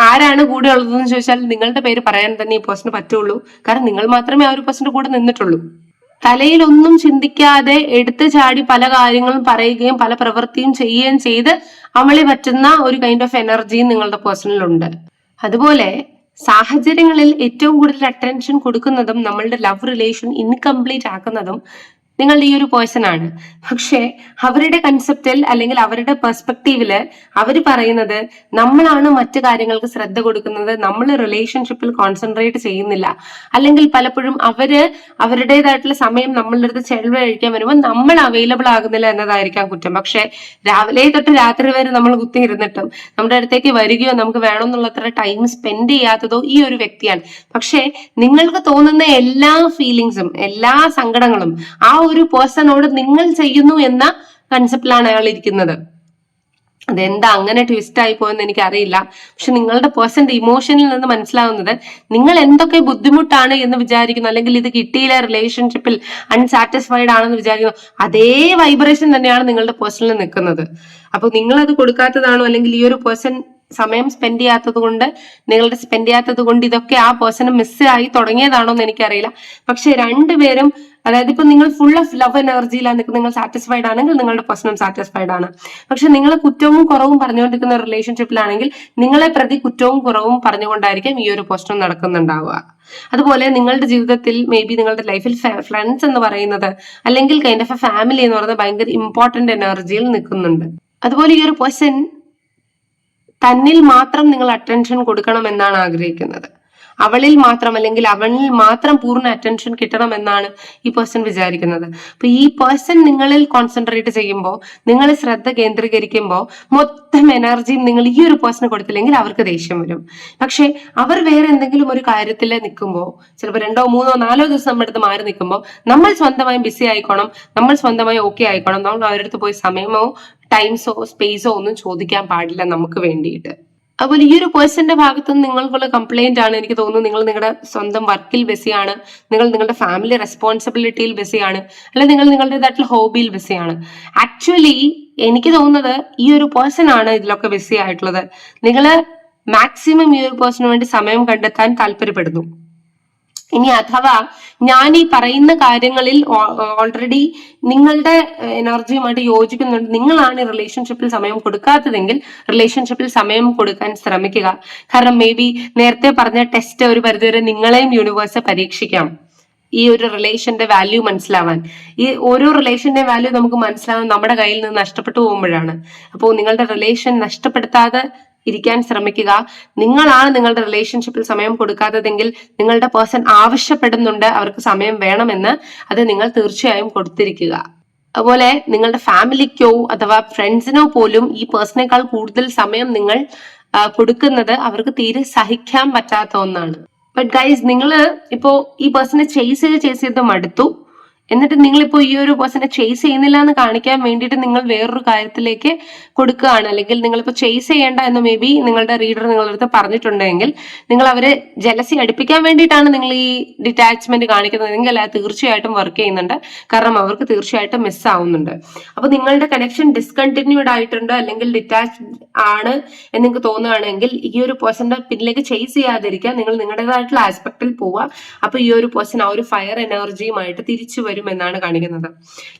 ആരാണ് കൂടെ ഉള്ളതെന്ന് ചോദിച്ചാൽ നിങ്ങളുടെ പേര് പറയാൻ തന്നെ ഈ പേഴ്സണ് പറ്റുള്ളൂ. കാരണം നിങ്ങൾ മാത്രമേ ആ ഒരു പേഴ്സന്റെ കൂടെ നിന്നിട്ടുള്ളൂ. തലയിൽ ഒന്നും ചിന്തിക്കാതെ എടുത്തു ചാടി പല കാര്യങ്ങളും പറയുകയും പല പ്രവൃത്തിയും ചെയ്യുകയും ചെയ്ത് അമളി പറ്റുന്ന ഒരു കൈൻഡ് ഓഫ് എനർജിയും നിങ്ങളുടെ പേഴ്സണിലുണ്ട് അതുപോലെ സാഹചര്യങ്ങളിൽ ഏറ്റവും കൂടുതൽ അറ്റൻഷൻ കൊടുക്കുന്നതും നമ്മളുടെ ലവ് റിലേഷൻ ഇൻകംപ്ലീറ്റ് ആക്കുന്നതും നിങ്ങളുടെ ഈ ഒരു പേഴ്സൺ ആണ്. പക്ഷേ അവരുടെ കൺസെപ്റ്റിൽ അല്ലെങ്കിൽ അവരുടെ പെർസ്പെക്റ്റീവിൽ അവർ പറയുന്നത് നമ്മളാണ് മറ്റു കാര്യങ്ങൾക്ക് ശ്രദ്ധ കൊടുക്കുന്നത് നമ്മൾ റിലേഷൻഷിപ്പിൽ കോൺസെൻട്രേറ്റ് ചെയ്യുന്നില്ല. അല്ലെങ്കിൽ പലപ്പോഴും അവർ അവരുടേതായിട്ടുള്ള സമയം നമ്മളുടെ അടുത്ത് ചെലവഴിക്കാൻ വരുമ്പോൾ നമ്മൾ അവൈലബിൾ ആകുന്നില്ല എന്നതായിരിക്കാം കുറ്റം. പക്ഷെ രാവിലെ തൊട്ട് രാത്രി വരെ നമ്മൾ കുത്തി ഇരുന്നിട്ടും നമ്മുടെ അടുത്തേക്ക് വരികയോ നമുക്ക് വേണമെന്നുള്ളത്ര ടൈം സ്പെൻഡ് ചെയ്യാത്തതോ ഈ ഒരു വ്യക്തിയാണ്. പക്ഷേ നിങ്ങൾക്ക് തോന്നുന്ന എല്ലാ ഫീലിങ്സും എല്ലാ സങ്കടങ്ങളും ആ ഒരു പേഴ്സണോട് നിങ്ങൾ ചെയ്യുന്നു എന്ന കൺസെപ്റ്റിലാണ് അയാൾ ഇരിക്കുന്നത്. അതെന്താ അങ്ങനെ ട്വിസ്റ്റ് ആയി പോയെന്ന് എനിക്ക് അറിയില്ല പക്ഷെ നിങ്ങളുടെ പേഴ്സന്റെ ഇമോഷനിൽ നിന്ന് മനസ്സിലാവുന്നത് നിങ്ങൾ എന്തൊക്കെ ബുദ്ധിമുട്ടാണ് എന്ന് വിചാരിക്കുന്നു. അല്ലെങ്കിൽ ഇത് കിട്ടിയില്ല റിലേഷൻഷിപ്പിൽ അൺസാറ്റിസ്ഫൈഡ് ആണെന്ന് വിചാരിക്കുന്നു. അതേ വൈബ്രേഷൻ തന്നെയാണ് നിങ്ങളുടെ പേഴ്സണിൽ നിൽക്കുന്നത്. അപ്പൊ നിങ്ങൾ അത് കൊടുക്കാത്തതാണോ? അല്ലെങ്കിൽ ഈ ഒരു പേഴ്സൺ സമയം സ്പെൻഡ് ചെയ്യാത്തത് കൊണ്ട് നിങ്ങളുടെ സ്പെൻഡ് ചെയ്യാത്തത് കൊണ്ട് ഇതൊക്കെ ആ പേഴ്സണ് മിസ് ആയി തുടങ്ങിയതാണോ എന്ന് എനിക്കറിയില്ല. പക്ഷെ രണ്ടുപേരും അതായത് ഇപ്പൊ നിങ്ങൾ ഫുൾ ഓഫ് ലവ് എനർജിയിലാണ് നിങ്ങൾ സാറ്റിസ്ഫൈഡ് ആണെങ്കിൽ നിങ്ങളുടെ പ്രശ്നം സാറ്റിസ്ഫൈഡ് ആണ്. പക്ഷെ നിങ്ങൾ കുറ്റവും കുറവും പറഞ്ഞുകൊണ്ടിരിക്കുന്ന റിലേഷൻഷിപ്പിലാണെങ്കിൽ നിങ്ങളെ പ്രതി കുറ്റവും കുറവും പറഞ്ഞുകൊണ്ടായിരിക്കും ഈ ഒരു പ്രശ്നം നടക്കുന്നുണ്ടാവുക. അതുപോലെ നിങ്ങളുടെ ജീവിതത്തിൽ മേ ബി നിങ്ങളുടെ ലൈഫിൽ ഫ്രണ്ട്സ് എന്ന് പറയുന്നത് അല്ലെങ്കിൽ കൈൻഡ് ഓഫ് എ ഫാമിലി എന്ന് പറയുന്നത് ഭയങ്കര ഇമ്പോർട്ടന്റ് എനർജിയിൽ നിൽക്കുന്നുണ്ട് അതുപോലെ ഈ ഒരു പേഴ്സൺ തന്നിൽ മാത്രം നിങ്ങൾ അറ്റൻഷൻ കൊടുക്കണം എന്നാണ് ആഗ്രഹിക്കുന്നത്. അവളിൽ മാത്രം അല്ലെങ്കിൽ അവനിൽ മാത്രം പൂർണ അറ്റൻഷൻ കിട്ടണം എന്നാണ് ഈ പേഴ്സൺ വിചാരിക്കുന്നത്. അപ്പൊ ഈ പേഴ്സൺ നിങ്ങളിൽ കോൺസെൻട്രേറ്റ് ചെയ്യുമ്പോൾ നിങ്ങൾ ശ്രദ്ധ കേന്ദ്രീകരിക്കുമ്പോൾ മൊത്തം എനർജിയും നിങ്ങൾ ഈ ഒരു പേഴ്സണ് കൊടുത്തില്ലെങ്കിൽ അവർക്ക് ദേഷ്യം വരും. പക്ഷെ അവർ വേറെ എന്തെങ്കിലും ഒരു കാര്യത്തിൽ നിൽക്കുമ്പോൾ ചിലപ്പോൾ രണ്ടോ മൂന്നോ നാലോ ദിവസം നമ്മുടെ അടുത്ത് മാറി നിൽക്കുമ്പോൾ നമ്മൾ സ്വന്തമായി ബിസി ആയിക്കോണം നമ്മൾ സ്വന്തമായി ഓക്കെ ആയിക്കോണം നമ്മൾ അവരുടെ അടുത്ത് പോയി സമയമോ ടൈംസോ സ്പേസോ ഒന്നും ചോദിക്കാൻ പാടില്ല നമുക്ക് വേണ്ടിയിട്ട്. അതുപോലെ ഈ ഒരു പേഴ്സന്റെ ഭാഗത്ത് നിങ്ങൾക്കുള്ള കംപ്ലൈന്റ് ആണ് എനിക്ക് തോന്നുന്നു നിങ്ങൾ നിങ്ങളുടെ സ്വന്തം വർക്കിൽ ബിസിയാണ്. നിങ്ങൾ നിങ്ങളുടെ ഫാമിലി റെസ്പോൺസിബിലിറ്റിയിൽ ബിസിയാണ്. അല്ലെങ്കിൽ നിങ്ങൾ നിങ്ങളുടേതായിട്ടുള്ള ഹോബിയിൽ ബിസിയാണ്. ആക്ച്വലി എനിക്ക് തോന്നുന്നത് ഈ ഒരു പേഴ്സൺ ആണ് ഇതിലൊക്കെ ബിസി ആയിട്ടുള്ളത്. നിങ്ങൾ മാക്സിമം ഈ ഒരു പേഴ്സണിന് വേണ്ടി സമയം കണ്ടെത്താൻ താല്പര്യപ്പെടുന്നു. ഇനി അഥവാ ഞാൻ ഈ പറയുന്ന കാര്യങ്ങളിൽ ഓൾറെഡി നിങ്ങളുടെ എനർജിയുമായിട്ട് യോജിക്കുന്നുണ്ട്. നിങ്ങളാണ് ഈ റിലേഷൻഷിപ്പിൽ സമയം കൊടുക്കാത്തതെങ്കിൽ റിലേഷൻഷിപ്പിൽ സമയം കൊടുക്കാൻ ശ്രമിക്കുക. കാരണം മേ ബി നേരത്തെ പറഞ്ഞ ടെസ്റ്റ് ഒരു പരിധിവരെ നിങ്ങളെയും യൂണിവേഴ്സ് പരീക്ഷിക്കാം. ഈ ഒരു റിലേഷന്റെ വാല്യൂ മനസ്സിലാവാൻ. ഈ ഓരോ റിലേഷന്റെ വാല്യൂ നമുക്ക് മനസ്സിലാവാൻ നമ്മുടെ കയ്യിൽ നിന്ന് നഷ്ടപ്പെട്ടു പോകുമ്പോഴാണ്. അപ്പോൾ നിങ്ങളുടെ റിലേഷൻ നഷ്ടപ്പെടുത്താതെ ഇരിക്കാൻ ശ്രമിക്കുക. നിങ്ങളാണ് നിങ്ങളുടെ റിലേഷൻഷിപ്പിൽ സമയം കൊടുക്കാത്തതെങ്കിൽ നിങ്ങളുടെ പേഴ്സൺ ആവശ്യപ്പെടുന്നുണ്ട് അവർക്ക് സമയം വേണമെന്ന് അത് നിങ്ങൾ തീർച്ചയായും കൊടുത്തിരിക്കുക. അതുപോലെ നിങ്ങളുടെ ഫാമിലിക്കോ അഥവാ ഫ്രണ്ട്സിനോ പോലും ഈ പേഴ്സണേക്കാൾ കൂടുതൽ സമയം നിങ്ങൾ കൊടുക്കുന്നത് അവർക്ക് തീരെ സഹിക്കാൻ പറ്റാത്ത ഒന്നാണ്. ബട്ട് ഗൈസ് നിങ്ങൾ ഇപ്പോ ഈ പേഴ്സണെ ചേസ് ചെയ്ത് ചേസ് ചെയ്ത് മടുത്തു. എന്നിട്ട് നിങ്ങളിപ്പോ ഈ ഒരു പേഴ്സണെ ചേസ് ചെയ്യുന്നില്ല എന്ന് കാണിക്കാൻ വേണ്ടിയിട്ട് നിങ്ങൾ വേറൊരു കാര്യത്തിലേക്ക് കൊടുക്കുകയാണ്. അല്ലെങ്കിൽ നിങ്ങളിപ്പോ ചേസ് ചെയ്യേണ്ട എന്ന് മേ ബി നിങ്ങളുടെ റീഡർ നിങ്ങളുടെ അടുത്ത് പറഞ്ഞിട്ടുണ്ടെങ്കിൽ നിങ്ങൾ അവരെ ജലസി അടുപ്പിക്കാൻ വേണ്ടിയിട്ടാണ് നിങ്ങൾ ഈ ഡിറ്റാച്ച്മെന്റ് കാണിക്കുന്നത്. കാണിക്കുന്നതെങ്കിൽ അത് തീർച്ചയായിട്ടും വർക്ക് ചെയ്യുന്നുണ്ട്. കാരണം അവർക്ക് തീർച്ചയായിട്ടും മിസ് ആവുന്നുണ്ട്. അപ്പൊ നിങ്ങളുടെ കണക്ഷൻ ഡിസ്കണ്ടിന്യൂഡ് ആയിട്ടുണ്ട് അല്ലെങ്കിൽ ഡിറ്റാച്ച് ആണ് എന്ന് നിങ്ങൾക്ക് തോന്നുകയാണെങ്കിൽ ഈ ഒരു പേഴ്സന്റെ പിന്നിലേക്ക് ചേസ് ചെയ്യാതിരിക്കാൻ നിങ്ങൾ നിങ്ങളുടേതായിട്ടുള്ള ആസ്പെക്റ്റിൽ പോവുക അപ്പൊ ഈ ഒരു പേഴ്സൺ ആ ഒരു ഫയർ എനർജിയുമായിട്ട് തിരിച്ചു വരും. എന്നാണ് കാണിക്കുന്നത്.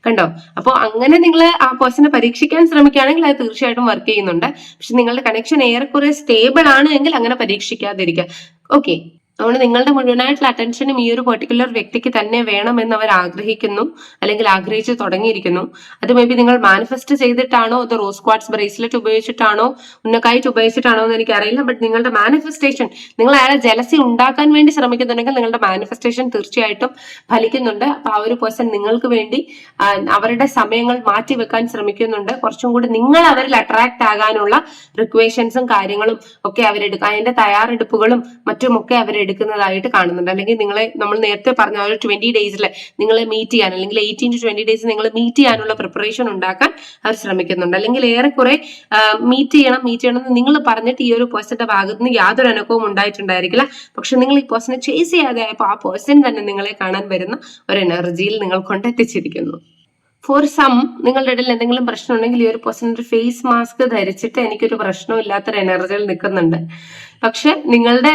കണ്ടോ? അപ്പോൾ അങ്ങനെ നിങ്ങൾ ആ പേഴ്സണെ പരീക്ഷിക്കാൻ ശ്രമിക്കുകയാണെങ്കിൽ അത് തീർച്ചയായിട്ടും വർക്ക് ചെയ്യുന്നുണ്ട്. പക്ഷെ നിങ്ങളുടെ കണക്ഷൻ ഏറെക്കുറെ സ്റ്റേബിൾ ആണ് എങ്കിൽ അങ്ങനെ പരീക്ഷിക്കാതിരിക്കുക. ഓക്കെ അതുകൊണ്ട് നിങ്ങളുടെ മുഴുവനായിട്ടുള്ള അറ്റൻഷനും ഈ ഒരു പെർട്ടിക്കുലർ വ്യക്തിക്ക് തന്നെ വേണമെന്ന് അവർ ആഗ്രഹിക്കുന്നു അല്ലെങ്കിൽ ആഗ്രഹിച്ചു തുടങ്ങിയിരിക്കുന്നു. അത് മേ ബി നിങ്ങൾ മാനിഫെസ്റ്റ് ചെയ്തിട്ടാണോ അത് റോസ് ക്വാഡ്സ് ബ്രേസ്ലെറ്റ് ഉപയോഗിച്ചിട്ടാണോ ഉന്നക്കായിട്ട് ഉപയോഗിച്ചിട്ടാണോ എന്ന് എനിക്കറിയില്ല. ബട്ട് നിങ്ങളുടെ മാനിഫെസ്റ്റേഷൻ നിങ്ങൾ അയാളെ ജലസി ഉണ്ടാക്കാൻ വേണ്ടി ശ്രമിക്കുന്നുണ്ടെങ്കിൽ നിങ്ങളുടെ മാനിഫെസ്റ്റേഷൻ തീർച്ചയായിട്ടും ഫലിക്കുന്നുണ്ട്. അപ്പൊ ആ ഒരു പേഴ്സൺ നിങ്ങൾക്ക് വേണ്ടി അവരുടെ സമയങ്ങൾ മാറ്റി വെക്കാൻ ശ്രമിക്കുന്നുണ്ട്. കുറച്ചും കൂടി നിങ്ങൾ അവരിൽ അട്രാക്ട് ആകാനുള്ള റിക്വേഷൻസും കാര്യങ്ങളും ഒക്കെ അവരെടുക്കുക അതിന്റെ തയ്യാറെടുപ്പുകളും മറ്റുമൊക്കെ അവരെടുക്കുന്നതായിട്ട് കാണുന്നുണ്ട്. അല്ലെങ്കിൽ നിങ്ങളെ നമ്മൾ നേരത്തെ പറഞ്ഞ ഒരു ട്വന്റി ഡേയ്സിൽ നിങ്ങളെ മീറ്റ് ചെയ്യാൻ അല്ലെങ്കിൽ എയ്റ്റീൻ ടു ട്വന്റി ഡേയ്സ് നിങ്ങൾ മീറ്റ് ചെയ്യാനുള്ള പ്രിപ്പറേഷൻ ഉണ്ടാക്കാൻ അവർ ശ്രമിക്കുന്നുണ്ട്. അല്ലെങ്കിൽ ഏറെക്കുറെ മീറ്റ് ചെയ്യണം മീറ്റ് ചെയ്യണം എന്ന് നിങ്ങൾ പറഞ്ഞിട്ട് ഈ ഒരു പേഴ്സന്റെ ഭാഗത്ത് നിന്ന് യാതൊരു അനുഭവവും ഉണ്ടായിട്ടുണ്ടായിരിക്കില്ല. പക്ഷെ നിങ്ങൾ ഈ പേഴ്സണെ ചേസ് ചെയ്യാതെ ആയപ്പോൾ ആ പേഴ്സൺ തന്നെ നിങ്ങളെ കാണാൻ വരുന്ന ഒരു എനർജിയിൽ നിങ്ങൾ കൊണ്ടെത്തിച്ചിരിക്കുന്നു ഫോർ സം നിങ്ങളുടെ ഇടയിൽ എന്തെങ്കിലും പ്രശ്നം ഉണ്ടെങ്കിൽ ഈ ഒരു പേഴ്സൺ ഒരു ഫേസ് മാസ്ക് ധരിച്ചിട്ട് എനിക്കൊരു പ്രശ്നവും ഇല്ലാത്തൊരു എനർജിയിൽ നിൽക്കുന്നുണ്ട്. പക്ഷെ നിങ്ങളുടെ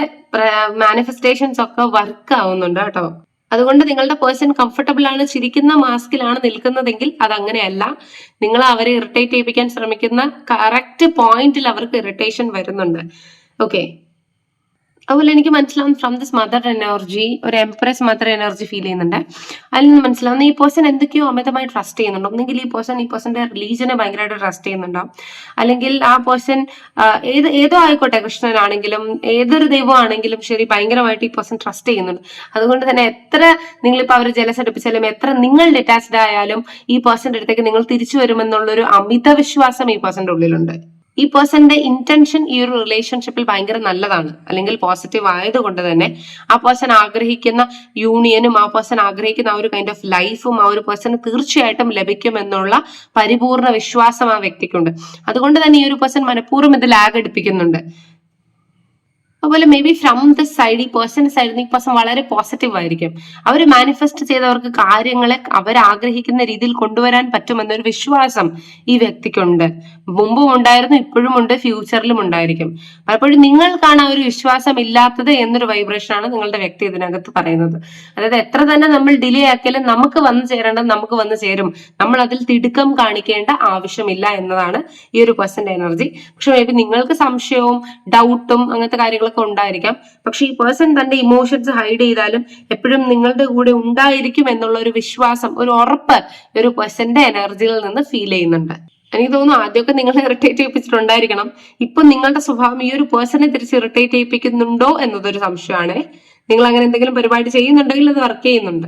മാനിഫെസ്റ്റേഷൻസ് ഒക്കെ വർക്ക് ആവുന്നുണ്ട് കേട്ടോ. അതുകൊണ്ട് നിങ്ങളുടെ പേഴ്സൺ കംഫർട്ടബിൾ ആണ് ചിരിക്കുന്ന മാസ്കിലാണ് നിൽക്കുന്നതെങ്കിൽ അത് അങ്ങനെയല്ല നിങ്ങൾ അവരെ ഇറിറ്റേറ്റ് ചെയ്യിപ്പിക്കാൻ ശ്രമിക്കുന്ന കറക്റ്റ് പോയിന്റിൽ അവർക്ക് ഇറിറ്റേഷൻ വരുന്നുണ്ട്. ഓക്കെ അതുപോലെ എനിക്ക് മനസ്സിലാവുന്ന ഫ്രം ദിസ് മദർ എനർജി ഒരു എംപ്രസ് മദർ എനർജി ഫീൽ ചെയ്യുന്നുണ്ട്. അതിൽ നിന്ന് മനസ്സിലാവുന്ന ഈ പേഴ്സൺ എന്തൊക്കെയോ അമിതമായി ട്രസ്റ്റ് ചെയ്യുന്നുണ്ടോ. ഒന്നെങ്കിൽ ഈ പേഴ്സൺ ഈ പേഴ്സന്റെ റിലീജിയനെ ഭയങ്കരമായിട്ട് ട്രസ്റ്റ് ചെയ്യുന്നുണ്ടോ? അല്ലെങ്കിൽ ആ പേഴ്സൺ ഏത് ഏതോ ആയിക്കോട്ടെ കൃഷ്ണനാണെങ്കിലും ഏതൊരു ദൈവമാണെങ്കിലും ശരി ഭയങ്കരമായിട്ട് ഈ പേഴ്സൺ ട്രസ്റ്റ് ചെയ്യുന്നുണ്ട്. അതുകൊണ്ട് തന്നെ എത്ര നിങ്ങളിപ്പോൾ അവർ ജലസ് അടുപ്പിച്ചാലും എത്ര നിങ്ങൾ ഡിറ്റാച്ച്ഡ് ആയാലും ഈ പേഴ്സന്റെ അടുത്തേക്ക് നിങ്ങൾ തിരിച്ചു വരുമെന്നുള്ളൊരു അമിത വിശ്വാസം ഈ പേഴ്സന്റെ ഉള്ളിലുണ്ട്. ഈ പേഴ്സന്റെ ഇന്റൻഷൻ ഈ ഒരു റിലേഷൻഷിപ്പിൽ ഭയങ്കര നല്ലതാണ്. അല്ലെങ്കിൽ പോസിറ്റീവ് ആയതുകൊണ്ട് തന്നെ ആ പേഴ്സൺ ആഗ്രഹിക്കുന്ന യൂണിയനും ആ പേഴ്സൺ ആഗ്രഹിക്കുന്ന ആ ഒരു കൈൻഡ് ഓഫ് ലൈഫും ആ ഒരു പേഴ്സണ് തീർച്ചയായിട്ടും ലഭിക്കുമെന്നുള്ള പരിപൂർണ വിശ്വാസം ആ വ്യക്തിക്കുണ്ട്. അതുകൊണ്ട് തന്നെ ഈ ഒരു പേഴ്സൺ മനഃപൂർവം ഇത് ലാഗ് അതുപോലെ maybe from the side ഈ പേഴ്സൺ സൈഡിൽ ഈ പേഴ്സൺ വളരെ പോസിറ്റീവ് ആയിരിക്കും. അവർ മാനിഫെസ്റ്റ് ചെയ്തവർക്ക് കാര്യങ്ങളെ അവർ ആഗ്രഹിക്കുന്ന രീതിയിൽ കൊണ്ടുവരാൻ പറ്റുമെന്നൊരു വിശ്വാസം ഈ വ്യക്തിക്കുണ്ട്. മുമ്പും ഉണ്ടായിരുന്നു ഇപ്പോഴും ഉണ്ട് ഫ്യൂച്ചറിലും ഉണ്ടായിരിക്കും. പലപ്പോഴും നിങ്ങൾക്കാണ് ആ ഒരു വിശ്വാസം ഇല്ലാത്തത് എന്നൊരു വൈബ്രേഷൻ ആണ് നിങ്ങളുടെ വ്യക്തി ഇതിനകത്ത് പറയുന്നത്. അതായത് എത്ര തന്നെ നമ്മൾ ഡിലേ ആക്കിയാലും നമുക്ക് വന്നു ചേരേണ്ടത് നമുക്ക് വന്നു ചേരും. നമ്മൾ അതിൽ തിടുക്കം കാണിക്കേണ്ട ആവശ്യമില്ല എന്നതാണ് ഈ ഒരു പേഴ്സന്റെ എനർജി പക്ഷെ മേ ബി നിങ്ങൾക്ക് സംശയവും ഡൗട്ടും അങ്ങനത്തെ കാര്യങ്ങളൊക്കെ ഉണ്ടായിരിക്കാം. പക്ഷെ ഈ പേഴ്സൺ തന്റെ ഇമോഷൻസ് ഹൈഡ് ചെയ്താലും എപ്പോഴും നിങ്ങളുടെ കൂടെ ഉണ്ടായിരിക്കും എന്നുള്ള ഒരു വിശ്വാസം ഒരു ഉറപ്പ് ഒരു പേഴ്സന്റെ എനർജിയിൽ നിന്ന് ഫീൽ ചെയ്യുന്നുണ്ട്. എനിക്ക് തോന്നുന്നു ആദ്യമൊക്കെ നിങ്ങൾ ഇറിറ്റേറ്റ് ചെയ്യിപ്പിച്ചിട്ടുണ്ടായിരിക്കണം. ഇപ്പൊ നിങ്ങളുടെ സ്വഭാവം ഈ ഒരു പേഴ്സണെ തിരിച്ച് ഇറിറ്റേറ്റ് ചെയ്യിപ്പിക്കുന്നുണ്ടോ എന്നതൊരു സംശയമാണ്. നിങ്ങൾ അങ്ങനെ എന്തെങ്കിലും പരിപാടി ചെയ്യുന്നുണ്ടെങ്കിൽ അത് വർക്ക് ചെയ്യുന്നുണ്ട്.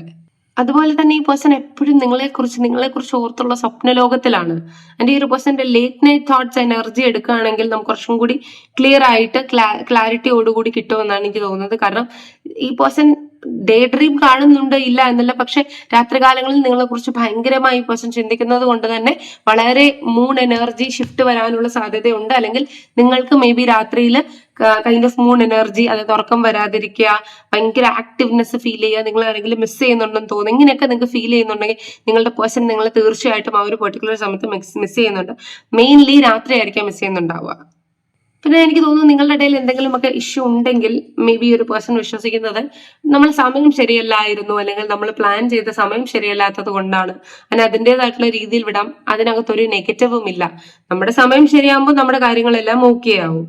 അതുപോലെ തന്നെ ഈ പേഴ്സൺ എപ്പോഴും നിങ്ങളെക്കുറിച്ച് നിങ്ങളെക്കുറിച്ച് നിങ്ങളെ കുറിച്ച് ഓർത്തുള്ള സ്വപ്ന ലോകത്തിലാണ് എന്റെ ഈ ഒരു പേഴ്സന്റെ ലേറ്റ് നൈറ്റ് തോട്ട്സ് എനർജി എടുക്കുകയാണെങ്കിൽ നമുക്ക് കുറച്ചും കൂടി ക്ലിയർ ആയിട്ട് ക്ലാരിറ്റിയോടുകൂടി കിട്ടുമെന്നാണ് എനിക്ക് തോന്നുന്നത്. കാരണം ഈ പേഴ്സൺ ഡേ ഡ്രീം കാണുന്നുണ്ട് ഇല്ല എന്നല്ല. പക്ഷെ രാത്രികാലങ്ങളിൽ നിങ്ങളെ കുറിച്ച് ഭയങ്കരമായി പേഴ്സൺ ചിന്തിക്കുന്നത് കൊണ്ട് തന്നെ വളരെ മൂൺ എനർജി ഷിഫ്റ്റ് വരാനുള്ള സാധ്യതയുണ്ട്. അല്ലെങ്കിൽ നിങ്ങൾക്ക് മേ ബി രാത്രിയിൽ കൈൻഡ് ഓഫ് മൂൺ എനർജി അതായത് ഉറക്കം വരാതിരിക്കുക ഭയങ്കര ആക്റ്റീവ്നെസ് ഫീൽ ചെയ്യുക നിങ്ങൾ ആരെങ്കിലും മിസ് ചെയ്യുന്നുണ്ടെന്ന് തോന്നുന്നു ഇങ്ങനെയൊക്കെ നിങ്ങൾക്ക് ഫീൽ ചെയ്യുന്നുണ്ടെങ്കിൽ നിങ്ങളുടെ പേഴ്സൺ നിങ്ങൾ തീർച്ചയായിട്ടും ആ ഒരു പെർട്ടിക്കുലർ സമയത്ത് മിസ് ചെയ്യുന്നുണ്ട്. മെയിൻലി രാത്രി ആയിരിക്കാം മിസ് ചെയ്യുന്നുണ്ടാവുക. പിന്നെ എനിക്ക് തോന്നുന്നു നിങ്ങളുടെ ഇടയിൽ എന്തെങ്കിലുമൊക്കെ ഇഷ്യൂ ഉണ്ടെങ്കിൽ മേ ബി ഒരു പേഴ്സൺ വിശ്വസിക്കുന്നത് നമ്മൾ സമയം ശരിയല്ലായിരുന്നു അല്ലെങ്കിൽ നമ്മൾ പ്ലാൻ ചെയ്ത സമയം ശരിയല്ലാത്തത് കൊണ്ടാണ്. അതിന് അതിന്റെതായിട്ടുള്ള രീതിയിൽ വിടാം അതിനകത്തൊരു നെഗറ്റീവും ഇല്ല. നമ്മുടെ സമയം ശരിയാകുമ്പോൾ നമ്മുടെ കാര്യങ്ങളെല്ലാം ഓക്കെ ആവും.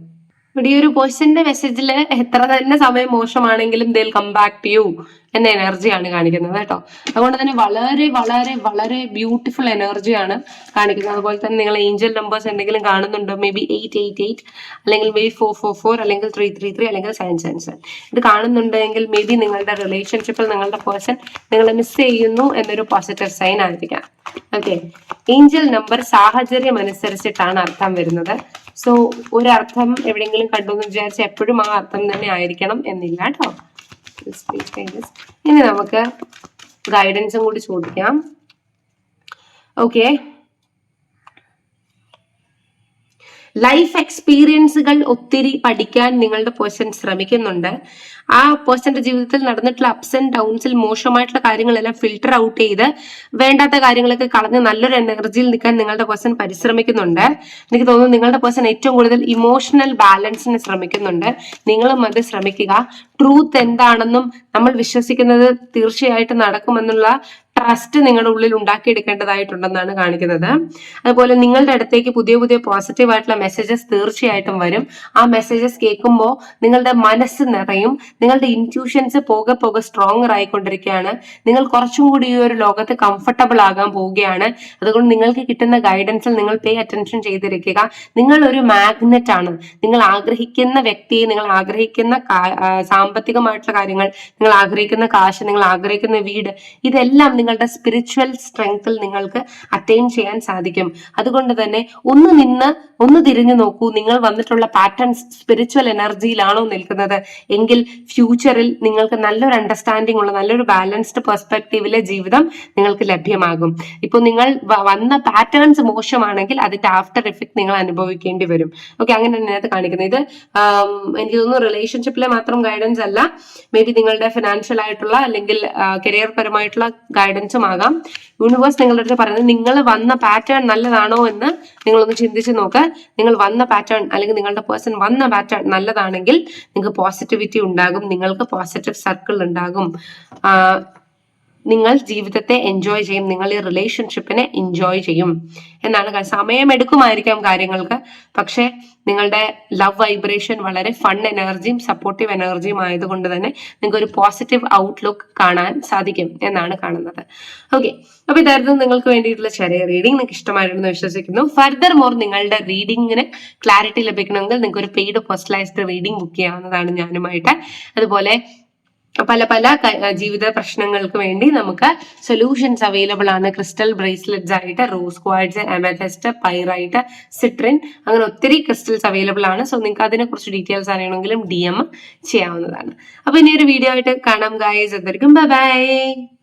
ഇവിടെ ഈ ഒരു പേഴ്സന്റെ മെസ്സേജിൽ എത്ര തന്നെ സമയം മോശമാണെങ്കിലും ദിൽ കം ബാക്ക് ടു യു എന്ന എനർജിയാണ് കാണിക്കുന്നത് കേട്ടോ. അതുകൊണ്ട് തന്നെ വളരെ വളരെ വളരെ ബ്യൂട്ടിഫുൾ എനർജിയാണ് കാണിക്കുന്നത്. അതുപോലെ തന്നെ നിങ്ങൾ ഏഞ്ചൽ നമ്പേഴ്സ് എന്തെങ്കിലും കാണുന്നുണ്ടോ? Maybe eight eight eight അല്ലെങ്കിൽ maybe four four four അല്ലെങ്കിൽ ത്രീ ത്രീ ത്രീ അല്ലെങ്കിൽ സെവൻ സെവൻ സെവൻ ഇത് കാണുന്നുണ്ടെങ്കിൽ മേ ബി നിങ്ങളുടെ റിലേഷൻഷിപ്പിൽ നിങ്ങളുടെ പേഴ്സൺ നിങ്ങളെ മിസ് ചെയ്യുന്നു എന്നൊരു പോസിറ്റീവ് സൈൻ ആയിരിക്കാം. ഓക്കെ ഏഞ്ചൽ നമ്പർ സാഹചര്യം അനുസരിച്ചിട്ടാണ് അർത്ഥം വരുന്നത്. സോ ഒരർത്ഥം എവിടെയെങ്കിലും കണ്ടു എന്ന് വിചാരിച്ച് എപ്പോഴും ആ അർത്ഥം തന്നെ ആയിരിക്കണം എന്നില്ല കേട്ടോ. ഇനി നമുക്ക് ഗൈഡൻസും കൂടി ചോദിക്കാം. ഓക്കെ ലൈഫ് എക്സ്പീരിയൻസുകൾ ഒത്തിരി പഠിക്കാൻ നിങ്ങളുടെ പേഴ്സൺ ശ്രമിക്കുന്നുണ്ട്. ആ പേഴ്സന്റെ ജീവിതത്തിൽ നടന്നിട്ടുള്ള അപ്സ് ആൻഡ് ഡൗൺസിൽ മോശമായിട്ടുള്ള കാര്യങ്ങളെല്ലാം ഫിൽട്ടർ ഔട്ട് ചെയ്ത് വേണ്ടാത്ത കാര്യങ്ങളൊക്കെ കളഞ്ഞ് നല്ലൊരു എനർജിയിൽ നിൽക്കാൻ നിങ്ങളുടെ പേഴ്സൺ പരിശ്രമിക്കുന്നുണ്ട്. എനിക്ക് തോന്നുന്നു നിങ്ങളുടെ പേഴ്സൺ ഏറ്റവും കൂടുതൽ ഇമോഷണൽ ബാലൻസിന് ശ്രമിക്കുന്നുണ്ട്. നിങ്ങളും അത് ശ്രമിക്കുക. ട്രൂത്ത് എന്താണെന്നും നമ്മൾ വിശ്വസിക്കുന്നത് തീർച്ചയായിട്ടും നടക്കുമെന്നുള്ള ട്രസ്റ്റ് നിങ്ങളുടെ ഉള്ളിൽ ഉണ്ടാക്കിയെടുക്കേണ്ടതായിട്ടുണ്ടെന്നാണ് കാണിക്കുന്നത്. അതുപോലെ നിങ്ങളുടെ അടുത്തേക്ക് പുതിയ പുതിയ പോസിറ്റീവ് ആയിട്ടുള്ള മെസ്സേജസ് തീർച്ചയായിട്ടും വരും. ആ മെസ്സേജസ് കേൾക്കുമ്പോൾ നിങ്ങളുടെ മനസ്സ് നിറയും. നിങ്ങളുടെ ഇന്റ്യൂഷൻസ് പോകെ പോകെ സ്ട്രോങ്ങർ ആയിക്കൊണ്ടിരിക്കുകയാണ്. നിങ്ങൾ കുറച്ചും കൂടി ഈ ഒരു ലോകത്ത് കംഫർട്ടബിൾ ആകാൻ പോവുകയാണ്. അതുകൊണ്ട് നിങ്ങൾക്ക് കിട്ടുന്ന ഗൈഡൻസിൽ നിങ്ങൾ പേ അറ്റൻഷൻ ചെയ്തിരിക്കുക. നിങ്ങൾ ഒരു മാഗ്നറ്റ് ആണ്. നിങ്ങൾ ആഗ്രഹിക്കുന്ന വ്യക്തിയെ നിങ്ങൾ ആഗ്രഹിക്കുന്ന സാമ്പത്തികമായിട്ടുള്ള കാര്യങ്ങൾ നിങ്ങൾ ആഗ്രഹിക്കുന്ന കാശ് നിങ്ങൾ ആഗ്രഹിക്കുന്ന വീട് ഇതെല്ലാം നിങ്ങളുടെ സ്പിരിച്വൽ സ്ട്രെങ്ത്തിൽ നിങ്ങൾക്ക് അറ്റൈൻ ചെയ്യാൻ സാധിക്കും. അതുകൊണ്ട് തന്നെ ഒന്ന് നിന്ന് ഒന്ന് തിരിഞ്ഞു നോക്കൂ. നിങ്ങൾ വന്നിട്ടുള്ള പാറ്റേൺസ് സ്പിരിച്വൽ എനർജിയിലാണോ നിൽക്കുന്നത്. എങ്കിൽ ഫ്യൂച്ചറിൽ നിങ്ങൾക്ക് നല്ലൊരു അണ്ടർസ്റ്റാൻഡിംഗ് ഉള്ള നല്ലൊരു ബാലൻസ്ഡ് പെർസ്പെക്റ്റീവിലെ ജീവിതം നിങ്ങൾക്ക് ലഭ്യമാകും. ഇപ്പോൾ നിങ്ങൾ വന്ന പാറ്റേൺസ് മോശമാണെങ്കിൽ അതിന്റെ ആഫ്റ്റർ എഫക്ട് നിങ്ങൾ അനുഭവിക്കേണ്ടി വരും. ഓക്കെ അങ്ങനെ തന്നെയാണ് കാണിക്കുന്നത്. ഇത് എനിക്ക് തോന്നുന്നു റിലേഷൻഷിപ്പിലെ മാത്രം ഗൈഡൻസ് അല്ല. മേ ബി നിങ്ങളുടെ ഫിനാൻഷ്യൽ ആയിട്ടുള്ള അല്ലെങ്കിൽ കരിയർ പരമായിട്ടുള്ള ഗൈഡൻസും ആകാം യൂണിവേഴ്സ് നിങ്ങളുടെ അടുത്ത് പറയുന്നത് നിങ്ങൾ വന്ന പാറ്റേൺ നല്ലതാണോ എന്ന് നിങ്ങളൊന്ന് ചിന്തിച്ച് നോക്കുക നിങ്ങൾ വന്ന പാറ്റേൺ അല്ലെങ്കിൽ നിങ്ങളുടെ പേഴ്സൺ വന്ന പാറ്റേൺ നല്ലതാണെങ്കിൽ നിങ്ങൾക്ക് പോസിറ്റിവിറ്റി ഉണ്ടാകും. നിങ്ങൾക്ക് പോസിറ്റീവ് സർക്കിൾ ഉണ്ടാകും. നിങ്ങൾ ജീവിതത്തെ എൻജോയ് ചെയ്യും നിങ്ങൾ ഈ റിലേഷൻഷിപ്പിനെ എൻജോയ് ചെയ്യും. എന്നാണ് സമയമെടുക്കുമായിരിക്കാം കാര്യങ്ങൾക്ക്. പക്ഷേ നിങ്ങളുടെ ലവ് വൈബ്രേഷൻ വളരെ ഫൺ എനർജിയും സപ്പോർട്ടീവ് എനർജിയും ആയതുകൊണ്ട് തന്നെ നിങ്ങൾക്ക് ഒരു പോസിറ്റീവ് ഔട്ട്ലുക്ക് കാണാൻ സാധിക്കും എന്നാണ് കാണുന്നത്. ഓക്കെ അപ്പൊ ഇതായിരുന്നു നിങ്ങൾക്ക് വേണ്ടിയിട്ടുള്ള ചെറിയ റീഡിംഗ് നിങ്ങൾക്ക് ഇഷ്ടമായിരുന്നു വിശ്വസിക്കുന്നു. ഫർദർ മോർ നിങ്ങളുടെ റീഡിങ്ങിന് ക്ലാരിറ്റി ലഭിക്കണമെങ്കിൽ നിങ്ങൾക്ക് ഒരു പെയ്ഡ് പേഴ്സണലൈസ്ഡ് റീഡിംഗ് ബുക്ക് ചെയ്യാവുന്നതാണ് ഞാനുമായിട്ട്. അതുപോലെ പല പല ജീവിത പ്രശ്നങ്ങൾക്ക് വേണ്ടി നമുക്ക് സൊല്യൂഷൻസ് അവൈലബിൾ ആണ്. ക്രിസ്റ്റൽ ബ്രേസ്ലെറ്റ്സ് ആയിട്ട് rose quartz amethyst pyrite citrine അങ്ങനെ ഒത്തിരി ക്രിസ്റ്റൽസ് അവൈലബിൾ ആണ്. സോ നിങ്ങൾക്ക് അതിനെ കുറിച്ച് ഡീറ്റെയിൽസ് അറിയണമെങ്കിലും ഡി എം ചെയ്യാവുന്നതാണ്. അപ്പൊ ഇനി ഒരു വീഡിയോ ആയിട്ട് കാണാം ഗായ്സ് എന്തായിരിക്കും ബൈ ബൈ